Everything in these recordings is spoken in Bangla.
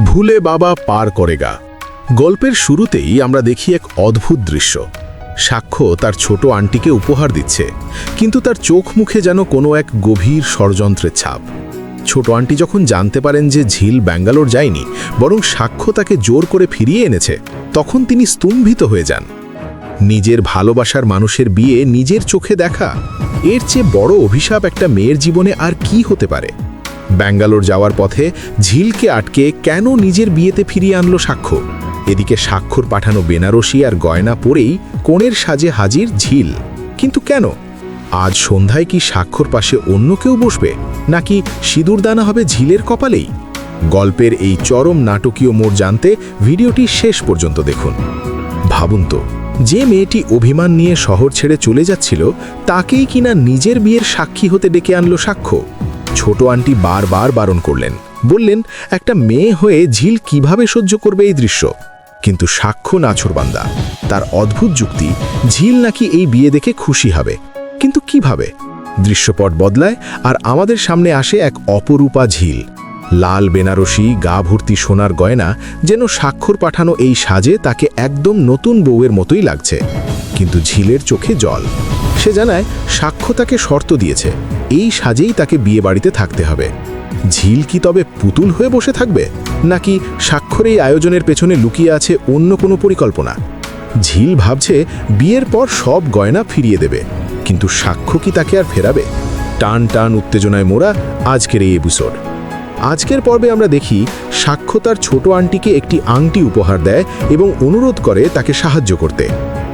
ভুলে বাবা পার করে গা গল্পের শুরুতেই আমরা দেখি এক অদ্ভুত দৃশ্য। সাক্ষ্য তার ছোট আন্টিকে উপহার দিচ্ছে, কিন্তু তার চোখ মুখে যেন কোনো এক গভীর ষড়যন্ত্রের ছাপ। ছোট আন্টি যখন জানতে পারেন যে ঝিল ব্যাঙ্গালোর যায়নি, বরং সাক্ষ্য তাকে জোর করে ফিরিয়ে এনেছে, তখন তিনি স্তম্ভিত হয়ে যান। নিজের ভালোবাসার মানুষের বিয়ে নিজের চোখে দেখা, এর চেয়ে বড় অভিশাপ একটা মেয়ের জীবনে আর কি হতে পারে? ব্যাঙ্গালোর যাওয়ার পথে ঝিলকে আটকে কেন নিজের বিয়েতে ফিরিয়ে আনলো সাক্ষ্য? এদিকে স্বাক্ষর পাঠানো বেনারসি আর গয়না পরেই কোণের সাজে হাজির ঝিল। কিন্তু কেন? আজ সন্ধ্যায় কি স্বাক্ষর পাশে অন্য কেউ বসবে? নাকি সিঁদুরদানা হবে ঝিলের কপালেই? গল্পের এই চরম নাটকীয় মোড় জানতে ভিডিওটি শেষ পর্যন্ত দেখুন। ভাবুন তো, যে মেয়েটি অভিমান নিয়ে শহর ছেড়ে চলে যাচ্ছিল, তাকেই কিনা নিজের বিয়ের সাক্ষী হতে ডেকে আনলো সাক্ষ্য? ছোট আন্টি বারবার বারণ করলেন। বললেন, একটা মেয়ে হয়ে ঝিল কীভাবে সহ্য করবে এই দৃশ্য? কিন্তু সাক্ষ্য নাছরবান্দা তার অদ্ভুত যুক্তি, ঝিল নাকি এই বিয়ে দেখে খুশি হবে। কিন্তু কীভাবে? দৃশ্যপট বদলায় আর আমাদের সামনে আসে এক অপরূপা ঝিল। লাল বেনারসি, গা ভর্তি সোনার গয়না, যেন স্বাক্ষর পাঠানো এই সাজে তাকে একদম নতুন বউয়ের মতোই লাগছে। কিন্তু ঝিলের চোখে জল। সে জানায়, সাক্ষ্য তাকে শর্ত দিয়েছে। এই সাজেই তাকে বিয়ে বাড়িতে থাকতে হবে। ঝিল কি তবে পুতুল হয়ে বসে থাকবে? নাকি স্বাক্ষর এই আয়োজনের পেছনে লুকিয়ে আছে অন্য কোনো পরিকল্পনা? ঝিল ভাবছে বিয়ের পর সব গয়না ফিরিয়ে দেবে, কিন্তু সাক্ষ্য কি তাকে আর ফেরাবে? টান টান উত্তেজনায় মোড়া আজকের এই এপিসোড। আজকের পর্বে আমরা দেখি সাক্ষ্য তার ছোট আন্টিকে একটি আংটি উপহার দেয় এবং অনুরোধ করে তাকে সাহায্য করতে।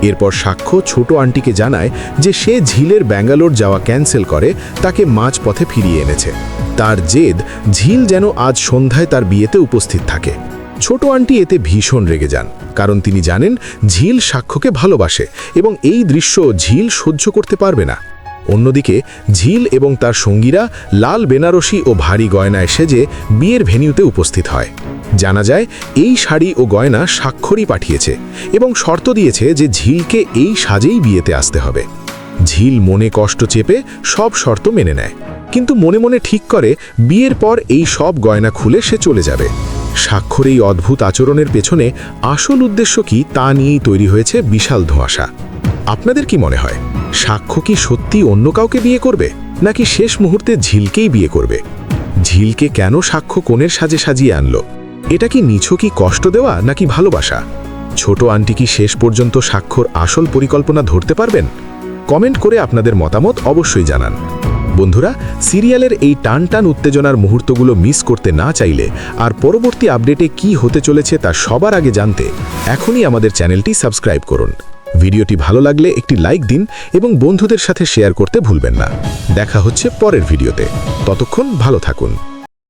এরপর সাক্ষ্য ছোট আন্টিকে জানায় যে সে ঝিলের ব্যাঙ্গালোর যাওয়া ক্যান্সেল করে তাকে মাঝপথে ফিরিয়ে এনেছে। তার জেদ ঝিল যেন আজ সন্ধ্যায় তার বিয়েতে উপস্থিত থাকে। ছোট আন্টি এতে ভীষণ রেগে যান, কারণ তিনি জানেন ঝিল সাক্ষ্যকে ভালোবাসে এবং এই দৃশ্য ঝিল সহ্য করতে পারবে না। অন্যদিকে ঝিল এবং তার সঙ্গীরা লাল বেনারসি ও ভারী গয়নায় সেজে বিয়ের ভেনিউতে উপস্থিত হয়। জানা যায়, এই শাড়ি ও গয়না স্বাক্ষরই পাঠিয়েছে এবং শর্ত দিয়েছে যে ঝিলকে এই সাজেই বিয়েতে আসতে হবে। ঝিল মনে কষ্ট চেপে সব শর্ত মেনে নেয়। কিন্তু মনে মনে ঠিক করে, বিয়ের পর এই সব গয়না খুলে সে চলে যাবে। স্বাক্ষর এই অদ্ভুত আচরণের পেছনে আসল উদ্দেশ্য কি তা নিয়েই তৈরি হয়েছে বিশাল ধোঁয়াশা। আপনাদের কি মনে হয়, সাক্ষ্য কি সত্যি অন্য কাউকে বিয়ে করবে, নাকি শেষ মুহূর্তে ঝিলকেই বিয়ে করবে? ঝিলকে কেন সাক্ষ্য কোণের সাজে সাজিয়ে আনলো? এটা কি নিছকই কষ্ট দেওয়া নাকি ভালোবাসা? ছোট আন্টি কি শেষ পর্যন্ত স্বাক্ষর আসল পরিকল্পনা ধরতে পারবেন? কমেন্ট করে আপনাদের মতামত অবশ্যই জানান। বন্ধুরা, সিরিয়ালের এই টান টান উত্তেজনার মুহূর্তগুলো মিস করতে না চাইলে আর পরবর্তী আপডেটে কি হতে চলেছে তা সবার আগে জানতে এখনই আমাদের চ্যানেলটি সাবস্ক্রাইব করুন। ভিডিওটি ভালো লাগলে একটি লাইক দিন এবং বন্ধুদের সাথে শেয়ার করতে ভুলবেন না। দেখা হচ্ছে পরের ভিডিওতে। ততক্ষণ ভালো থাকুন।